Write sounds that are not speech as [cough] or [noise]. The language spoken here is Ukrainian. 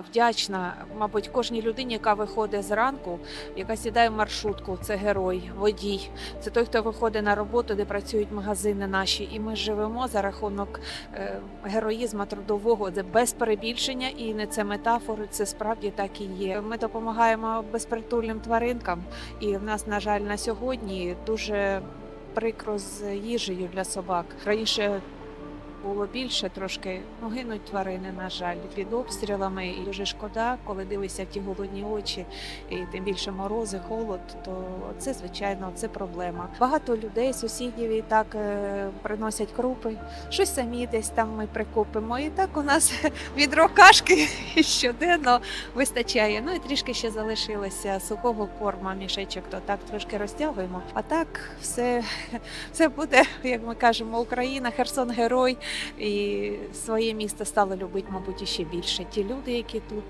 Вдячна, мабуть, кожній людині, яка виходить зранку, яка сідає в маршрутку. Це герой, водій. Це той, хто виходить на роботу, де працюють магазини наші. І ми живемо за рахунок е, героїзму трудового. Це без перебільшення і не це метафори. Це справді так і є. Ми допомагаємо безпритульним тваринкам, і в нас, на жаль, на сьогодні дуже прикро з їжею для собак. Раніше було більше трошки. Ну, гинуть тварини, на жаль, під обстрілами. І дуже шкода, коли дивишся в ті голодні очі, і тим більше морози, холод, то це звичайно це проблема. Багато людей, сусідів і так е, приносять крупи, щось самі десь там ми прикупимо. І так у нас [laughs] відро кашки [laughs] щоденно вистачає. Ну і трішки ще залишилося сухого корма, мішечок, то так трошки розтягуємо. А так все, [laughs] все буде, як ми кажемо, Україна, Херсон герой. І своє місто стало любити, мабуть, іще більше. Ті люди, які тут.